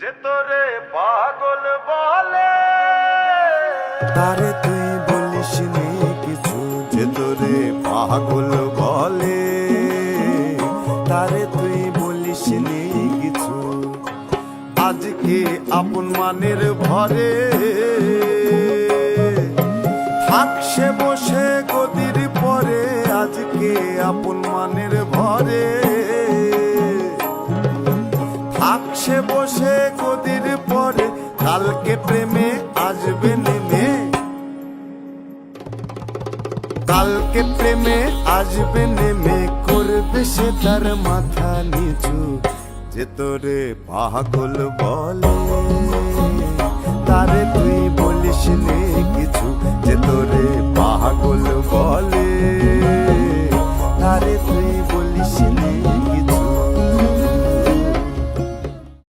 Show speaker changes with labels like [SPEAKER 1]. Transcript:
[SPEAKER 1] যে তোরে পাগল বলে।
[SPEAKER 2] তারে তুই বলিস কিছু, যে তোরে পাগল বলে। তারে তুই বলিস নি কিছু, আজকে আপন মানের ভরে থাকছে বসে গদির পরে, আজকে আপন মানের ভরে বসে বসে কদির পরে কালকে প্রেমে আসবে নেমে। কালকে প্রেমে আসবে নেমে করবে সে তার মাথা নিচু। যে তোরে পাগল বলে, তারে তুই বলিস নে কিছু। যে তোরে পাগল বলে, তারে তুই বলিস নে